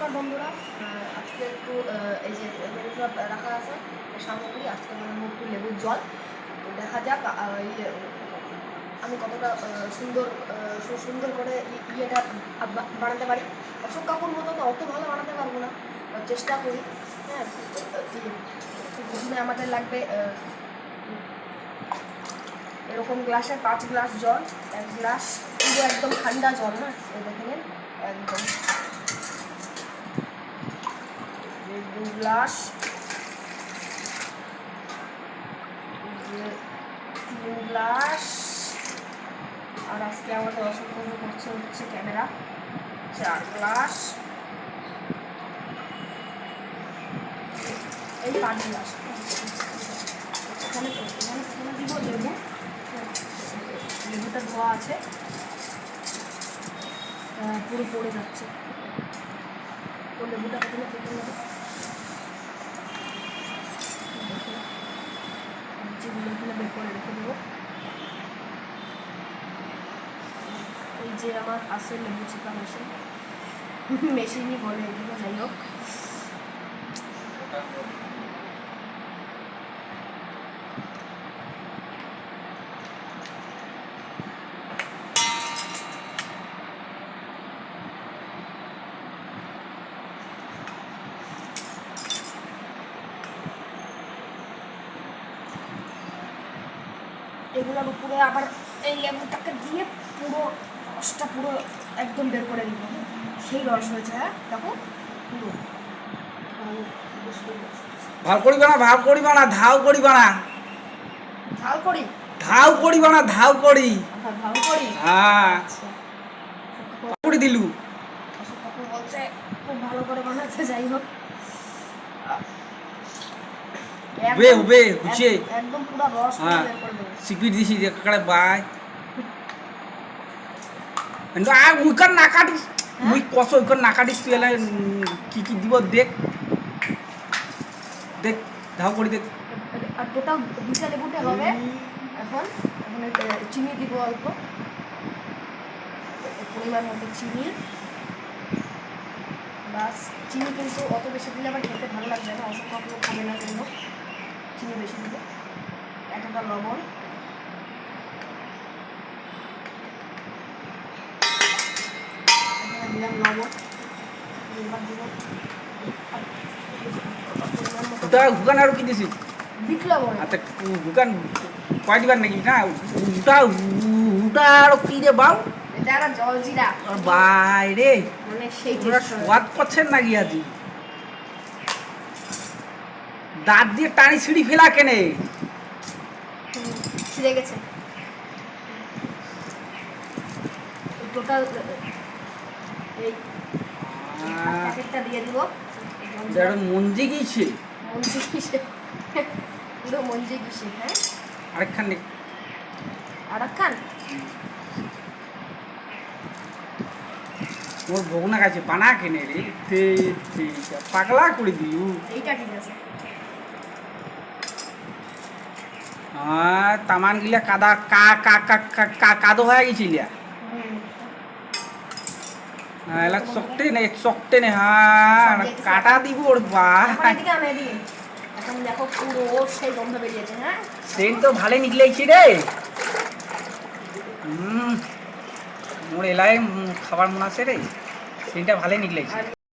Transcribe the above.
নমস্কার বন্ধুরা। আজকে একটু এই যে সব রাখা আছে সামগ্রী আজকে বানাবো একটু লেবুর জল। দেখা যাক আমি কতটা সুন্দর সুন্দর করে ইয়েটা বানাতে পারি। অশোক কাকুর মতো তো অত ভালো বানাতে পারব না চেষ্টা করি। হ্যাঁ আমাদের লাগবে এরকম গ্লাসে পাঁচ গ্লাস জল, এক গ্লাস, পুরো একদম ঠান্ডা জল, না? দেখে নিন, একদম। গ্লাস তিন গ্লাস আর আজকে আমাদের অসম্পূর্ণ করছে হচ্ছে ক্যামেরা। চার গ্লাস এই পাঁচ গ্লাস এখানে লেবুটা ধোয়া আছে। আহ, পুরো পড়ে যাচ্ছে। তো লেবুটা প্রথমে কেটে এখানে বের করে রেখে দেবো। এই যে আমার আছে লেবু চিকা মেশিন। মেশিনই বলে এগুলো, যাই হোক। এগুলোর উপরে আবার এই লেবুটাকে দিয়ে পুরো রসটা পুরো একদম বের করে দিব সেই রস হয়েছে হ্যাঁ? দেখো পুরো। ভালো। ভালো করিবা না ভাব করিবা না ধাও করিবা না ঝাল করি? ধাও করিবা না ধাও করি। আচ্ছা ঝাল করি? হ্যাঁ। আচ্ছা। করে দিলু। বলছে খুব ভালো করে বানাচ্ছে যাই হোক। উবে উবে হুচে একদম পুরো রস হ্যাঁ। সিকিট দিছি যে কাকাড়ে বাই কিন্তু আ উইকার না কাটিস মুই কস উইকার না কাটিস তুই এলা কি কি দিব দেখ দেখ ধাও করি দেখ আর টোটাল দুইটা লেবুতে হবে এখন এখন চিনি দিব অল্প পরিমাণ মতো চিনি বাস চিনি কিন্তু অত বেশি দিলে আবার খেতে ভালো লাগবে না অসুখ কখনো খাবে না জন্য চিনি বেশি দিব এতটা লবণ। দিলাম লবণ। এবার আর কি দিছি? আচ্ছা হুকান কয় নাকি? না উটা উটা আর কি রে বাউ? এটা জল জিরা আর বাইরে মানে। স্বাদ করছেন নাকি আজি? দাঁত দিয়ে টানি ছিঁড়ি ফেলা কেনে? ছিঁড়ে গেছে। টোটাল এই প্যাকেটটা দিয়ে দিব। দেড় মঞ্জি গিয়েছে মঞ্জি কিসে পুরো মঞ্জি কিসে হ্যাঁ? আরেকখান বানা কেনে রে? পাগলা করে দিলু। এইটা ঠিক আছে হ্যাঁ তামান গিলা কাদা কা কা কা কাদো হয়ে গেছিলিয়া। হ্যাঁ এলা চকটে নে চকটে নে হ্যাঁ কাটা দিব ওর বা। এখন দেখো পুরো সেই গন্ধ বেরিয়েছে হ্যাঁ? সেন তো ভালো নিকলেছি রে। হুম মোর এলাই খাবার মনে আছে রে। সেনটা ভালো নিকলেছি আর